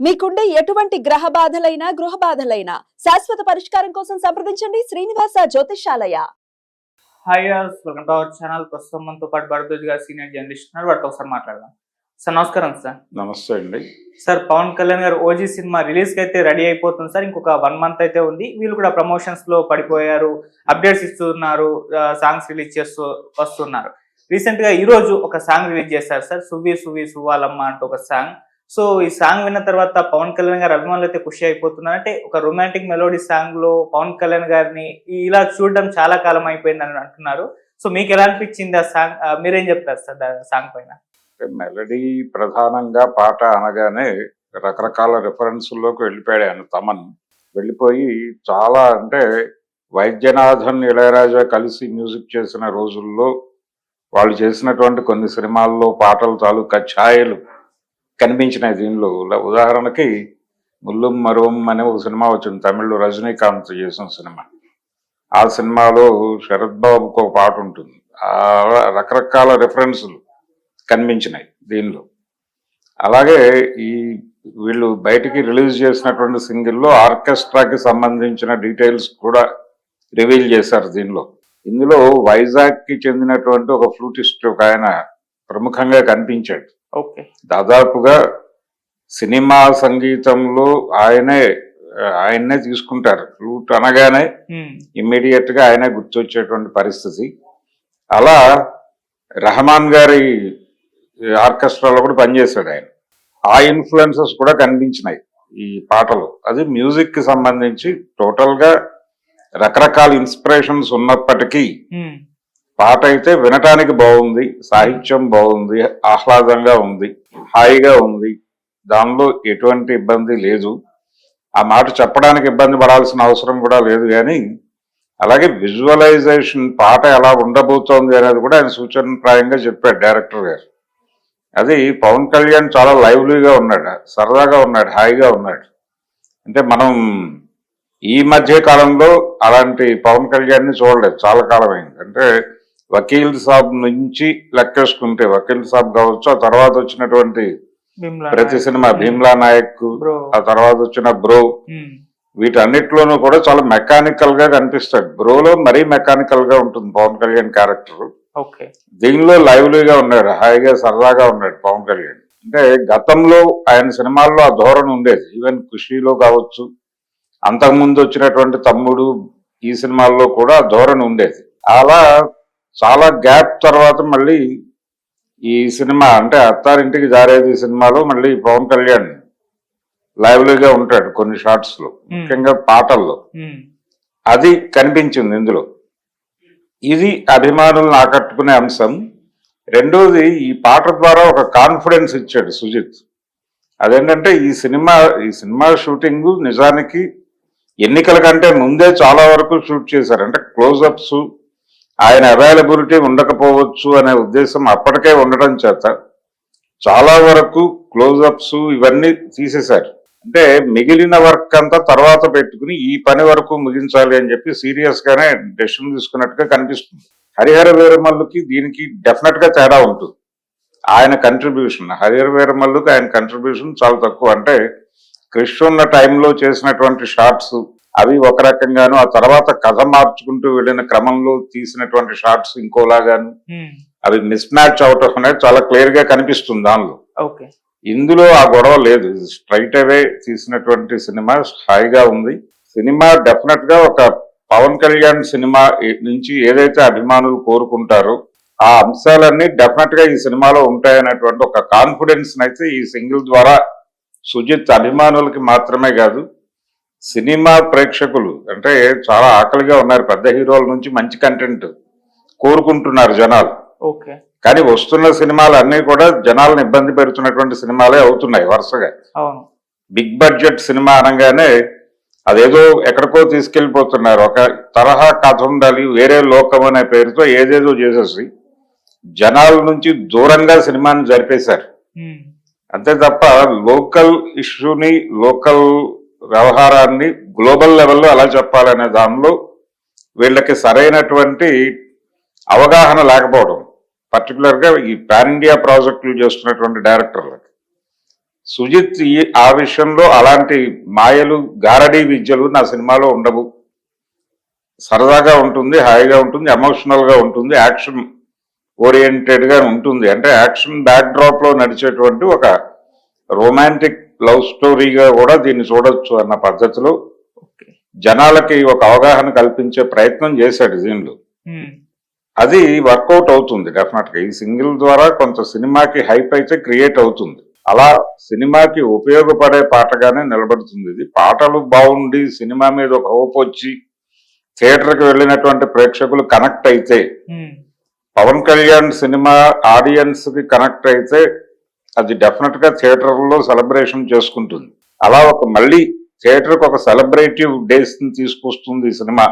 మీకుండే ఎటువంటి గ్రహ బాధలైనా గృహ బాధలైనా శాశ్వత పరిష్కారం కోసం సంప్రదించండి Srinivasa Jyothishalaya hi welcome to our channel ప్రస్తుతం మనతో పాటు భరద్వాజ్ గారు సీనియర్ జర్నలిస్ట్ ఉన్నారు. వాటితో ఒకసారి మాట్లాడదాం. సార్ నమస్కారం సార్. నమస్తే అండి. సార్ పవన్ కళ్యాణ్ గారు ఓజీ సినిమా రిలీజ్కి అయితే రెడీ అయిపోతుంది సార్. ఇంకొక వన్ మంత్ అయితే ఉంది. వీళ్ళు కూడా ప్రమోషన్స్లో పడిపోయారు అప్డేట్స్ ఇస్తున్నారు సాంగ్స్ రిలీజ్ చేస్తూ వస్తున్నారు. రీసెంట్గా ఈ రోజు ఒక సాంగ్ రిలీజ్ చేశారు సార్. సువి సువి సువ్వాలమ్మ అంటూ ఒక సాంగ్ సో ఈ సాంగ్ విన్న తర్వాత పవన్ కళ్యాణ్ గారు అభిమానులు అయితే ఖుషి అయిపోతున్నారు. అంటే ఒక రొమాంటిక్ మెలోడీ సాంగ్లో పవన్ కళ్యాణ్ గారిని ఇలా చూడడం చాలా కాలం అయిపోయింది అని అంటున్నారు. సో మీకు ఎలా అనిపించింది ఆ సాంగ్? మీరేం చెప్తారు సార్ సాంగ్ పైన? మెలడీ ప్రధానంగా పాట అనగానే రకరకాల రెఫరెన్స్లోకి వెళ్ళిపోయాడు ఆయన తమన్. వెళ్ళిపోయి చాలా అంటే వైద్యనాథన్ ఇళయరాజా కలిసి మ్యూజిక్ చేసిన రోజుల్లో వాళ్ళు చేసినటువంటి కొన్ని సినిమాల్లో పాటలు తాలూకా ఛాయలు కనిపించినాయి దీనిలో ఉదాహరణకి ముల్లుం మరువం అనే ఒక సినిమా వచ్చింది తమిళ్ళో రజనీకాంత్ చేసిన సినిమా. ఆ సినిమాలో శరత్ బాబుకు ఒక పాట ఉంటుంది. ఆ రకరకాల రెఫరెన్సులు కనిపించినాయి దీనిలో. అలాగే ఈ వీళ్ళు బయటికి రిలీజ్ చేసినటువంటి సింగిల్లో ఆర్కెస్ట్రాకి సంబంధించిన డీటెయిల్స్ కూడా రివీల్ చేశారు దీనిలో. ఇందులో వైజాగ్కి చెందినటువంటి ఒక ఫ్లూటిస్ట్ ఒక ఆయన ప్రముఖంగా కనిపించాడు. దాదాపుగా సినిమా సంగీతంలో ఆయనే ఆయన్నే తీసుకుంటారు. ఫ్లూట్ అనగానే ఇమ్మీడియట్గా ఆయనే గుర్తొచ్చేటువంటి పరిస్థితి. అలా రెహమాన్ గారి ఆర్కెస్ట్రాలో కూడా పనిచేశాడు ఆయన. ఆ ఇన్ఫ్లుయెన్సెస్ కూడా కనిపించినాయి ఈ పాటలు. అది మ్యూజిక్కి సంబంధించి టోటల్గా రకరకాల ఇన్స్పిరేషన్స్ ఉన్నప్పటికీ పాట అయితే వినటానికి బాగుంది సాహిత్యం బాగుంది ఆహ్లాదంగా ఉంది హాయిగా ఉంది. దానిలో ఎటువంటి ఇబ్బంది లేదు. ఆ మాట చెప్పడానికి ఇబ్బంది పడాల్సిన అవసరం కూడా లేదు కానీ అలాగే విజువలైజేషన్ పాట ఎలా ఉండబోతోంది అనేది కూడా ఆయన సూచనప్రాయంగా చెప్పాడు డైరెక్టర్ గారు. అది పవన్ కళ్యాణ్ చాలా లైవ్లీగా ఉన్నాడు సరదాగా ఉన్నాడు హాయిగా ఉన్నాడు. అంటే మనం ఈ మధ్య కాలంలో అలాంటి పవన్ కళ్యాణ్ని చూడలేదు చాలా కాలం అయింది అంటే వకీల్ సాబ్ నుంచి లెక్కేసుకుంటే వకీల్ సాబ్ కావచ్చు ఆ తర్వాత వచ్చినటువంటి ప్రతి సినిమా భీమ్లా నాయక్ ఆ తర్వాత వచ్చిన బ్రో. వీటన్నిటిలోనూ కూడా చాలా మెకానికల్గా కనిపిస్తాడు. బ్రోలో మరీ మెకానికల్గా ఉంటుంది పవన్ కళ్యాణ్ క్యారెక్టర్. దీనిలో లైవ్లీగా ఉన్నాడు హాయిగా సరదాగా ఉన్నాడు పవన్ కళ్యాణ్. అంటే గతంలో ఆయన సినిమాల్లో ఆ ధోరణి ఉండేది. ఈవెన్ ఖుషీలో కావచ్చు అంతకుముందు వచ్చినటువంటి తమ్ముడు ఈ సినిమాల్లో కూడా ఆ ధోరణి ఉండేది. అలా చాలా గ్యాప్ తర్వాత మళ్ళీ ఈ సినిమా అంటే అత్తారింటికి జారేది సినిమాలో మళ్ళీ పవన్ కళ్యాణ్ లైవ్లీగా ఉంటాడు కొన్ని షార్ట్స్లో ముఖ్యంగా పాటల్లో. అది కనిపించింది ఇందులో. ఇది అభిమానులను ఆకట్టుకునే అంశం. రెండోది ఈ పాట ద్వారా ఒక కాన్ఫిడెన్స్ ఇచ్చాడు సుజిత్. అదేంటంటే ఈ సినిమా ఈ సినిమా షూటింగ్ నిజానికి ఎన్నికల కంటే ముందే చాలా వరకు షూట్ చేశారు. అంటే క్లోజప్స్ ఆయన అవైలబిలిటీ ఉండకపోవచ్చు అనే ఉద్దేశం అప్పటికే ఉండడం చేత చాలా వరకు క్లోజప్స్ ఇవన్నీ తీసేశారు. అంటే మిగిలిన వర్క్ అంతా తర్వాత పెట్టుకుని ఈ పని వరకు ముగించాలి అని చెప్పి సీరియస్ గానే డెసిషన్ తీసుకున్నట్టుగా కనిపిస్తుంది. హరిహర వీరమల్లుకి దీనికి డెఫినెట్గా తేడా ఉంటుంది. ఆయన కంట్రిబ్యూషన్ హరిహర వీరమల్లుకి ఆయన కంట్రిబ్యూషన్ చాలా తక్కువ. అంటే క్రిష్ ఉన్న టైంలో చేసినటువంటి షార్ట్స్ అవి ఒక రకంగాను ఆ తర్వాత కథ మార్చుకుంటూ వెళ్ళిన క్రమంలో తీసినటువంటి షార్ట్స్ ఇంకోలాగాను. అవి మిస్ మ్యాచ్ అవటం అనేది చాలా క్లియర్గా కనిపిస్తుంది దానిలో. ఇందులో ఆ గొడవ లేదు. స్ట్రైట్ అవే తీసినటువంటి సినిమా హాయిగా ఉంది. సినిమా డెఫినెట్గా ఒక పవన్ కళ్యాణ్ సినిమా నుంచి ఏదైతే అభిమానులు కోరుకుంటారో ఆ అంశాలన్నీ డెఫినెట్గా ఈ సినిమాలో ఉంటాయనేటువంటి ఒక కాన్ఫిడెన్స్ అయితే ఈ సింగిల్ ద్వారా సుజిత్ అభిమానులకి మాత్రమే కాదు సినిమా ప్రేక్షకులు అంటే చాలా ఆకలిగా ఉన్నారు పెద్ద హీరోల నుంచి మంచి కంటెంట్ కోరుకుంటున్నారు జనాలు. ఓకే. కానీ వస్తున్న సినిమాలు అన్నీ కూడా జనాలను ఇబ్బంది పెడుతున్నటువంటి సినిమాలే అవుతున్నాయి వరుసగా. బిగ్ బడ్జెట్ సినిమా అనగానే అదేదో ఎక్కడికో తీసుకెళ్ళిపోతున్నారు ఒక తరహా కథ ఉండాలి వేరే లోకం అనే పేరుతో ఏదేదో చేసేసి జనాల నుంచి దూరంగా సినిమాని జరిపేశారు. అంతే తప్ప లోకల్ ఇష్యూని లోకల్ వ్యవహారాన్ని గ్లోబల్ లెవెల్లో ఎలా చెప్పాలనే దానిలో వీళ్ళకి సరైనటువంటి అవగాహన లేకపోవడం పర్టికులర్గా ఈ పాన్ ఇండియా ప్రాజెక్టులు చేస్తున్నటువంటి డైరెక్టర్లకి. సుజిత్ ఈ ఆ విషయంలో అలాంటి మాయలు గారడీ విద్యలు నా సినిమాలో ఉండవు. సరదాగా ఉంటుంది హాయిగా ఉంటుంది ఎమోషనల్గా ఉంటుంది యాక్షన్ ఓరియంటెడ్గా ఉంటుంది. అంటే యాక్షన్ బ్యాక్డ్రాప్లో నడిచేటువంటి ఒక రొమాంటిక్ లవ్ స్టోరీగా కూడా దీన్ని చూడొచ్చు అన్న పద్ధతిలో జనాలకి ఒక అవగాహన కల్పించే ప్రయత్నం చేశాడు దీనిలో ఉమ్, అది వర్కౌట్ అవుతుంది డెఫినెట్గా ఈ సింగిల్ ద్వారా కొంత సినిమాకి హైప్ అయితే క్రియేట్ అవుతుంది. అలా సినిమాకి ఉపయోగపడే పాటగానే నిలబడుతుంది. ఇది పాటలు బాగుండి సినిమా మీద ఒక హోప్ వచ్చి థియేటర్కి వెళ్ళినటువంటి ప్రేక్షకులు కనెక్ట్ అయితే ఉమ్, పవన్ కళ్యాణ్ సినిమా ఆడియన్స్కి కనెక్ట్ అయితే అది డెఫినెట్గా థియేటర్లో సెలబ్రేషన్ చేసుకుంటుంది అలా ఒక మళ్ళీ థియేటర్కి ఒక సెలబ్రేటివ్ డేస్ తీసుకొస్తుంది ఈ సినిమా.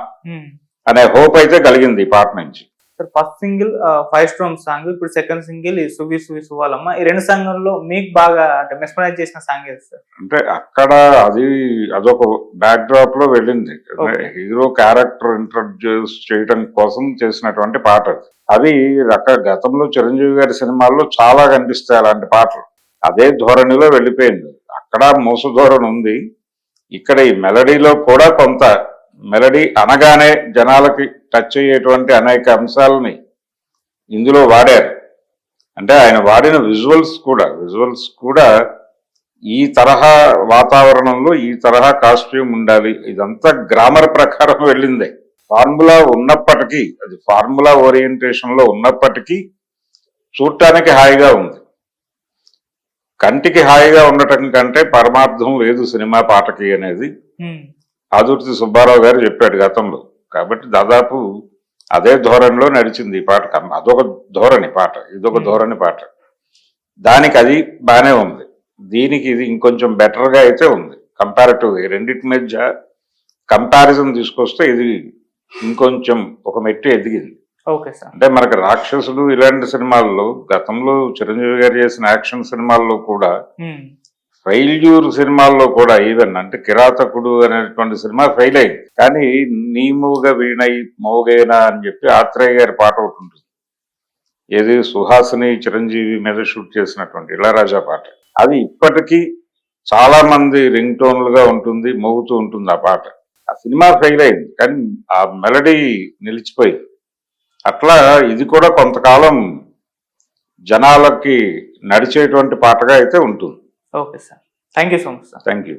అనే హోప్ అయితే కలిగింది ఈ పాట నుంచి sir first single fire storm song ఇప్పుడు సెకండ్ సింగిల్ సువి సువి సువాలమ్మ ఈ రెండు సాంగ్లలో మీకు బాగా అంటే మెస్మరైజ్ చేసిన సాంగ్ ఏది సార్? అంటే అక్కడ అది అదొక బ్యాక్ డ్రాప్లో వెళ్ళింది. హీరో క్యారెక్టర్ ఇంట్రడ్యూస్ చేయడం కోసం చేసినటువంటి పాట అది. రక గతంలో చిరంజీవి గారి సినిమాల్లో చాలా కనిపిస్తాయి అలాంటి పాటలు. అదే ధోరణిలో వెళ్ళిపోయింది. అక్కడ మోసు ధోరణి ఉంది. ఇక్కడ ఈ మెలడీలో కూడా కొంత మెలడీ అనగానే జనాలకి టచ్ అయ్యేటువంటి అనేక అంశాలని ఇందులో వాడారు. అంటే ఆయన వాడిన విజువల్స్ కూడా విజువల్స్ కూడా ఈ తరహా వాతావరణంలో ఈ తరహా కాస్ట్యూమ్ ఉండాలి. ఇదంతా గ్రామర్ ప్రకారం వెళ్ళిందే. ఫార్ములా ఉన్నప్పటికీ అది ఫార్ములా ఓరియంటేషన్లో ఉన్నప్పటికీ చూడటానికి హాయిగా ఉంది. కంటికి హాయిగా ఉండటం కంటే పరమార్థం లేదు సినిమా పాటకి అనేది. ఆదుర్తి సుబ్బారావు గారు చెప్పాడు గతంలో. కాబట్టి దాదాపు అదే ధోరణిలో నడిచింది ఈ పాట. అదొక ధోరణి పాట. ఇదొక. ధోరణి పాట. దానికి అది బానే ఉంది. దీనికి ఇది ఇంకొంచెం బెటర్గా అయితే ఉంది. కంపారిటివ్ రెండింటి మధ్య కంపారిజన్ తీసుకొస్తే ఇది ఇంకొంచెం ఒక మెట్టు ఎదిగింది. అంటే మనకి రాక్షసుడు ఇలాంటి సినిమాల్లో గతంలో చిరంజీవి గారు చేసిన యాక్షన్ సినిమాల్లో కూడా ఫెయిల్యూర్ సినిమాల్లో కూడా ఈవెన్ అంటే కిరాతకుడు అనేటువంటి సినిమా ఫెయిల్ అయింది. కానీ నీ మూగ వీణై మోగేనా అని చెప్పి ఆత్రేయ గారి పాట ఒకటి ఉంటుంది. ఏది సుహాసిని చిరంజీవి మీద షూట్ చేసినటువంటి ఇళరాజా పాట. అది ఇప్పటికీ చాలా మంది రింగ్ టోన్లుగా ఉంటుంది మోగుతూ ఉంటుంది ఆ పాట. ఆ సినిమా ఫెయిల్ అయింది. కానీ ఆ మెలడీ నిలిచిపోయింది. అట్లా ఇది కూడా కొంతకాలం జనాలకి నడిచేటువంటి పాటగా అయితే ఉంటుంది. Okay sir. Thank you so much sir. Thank you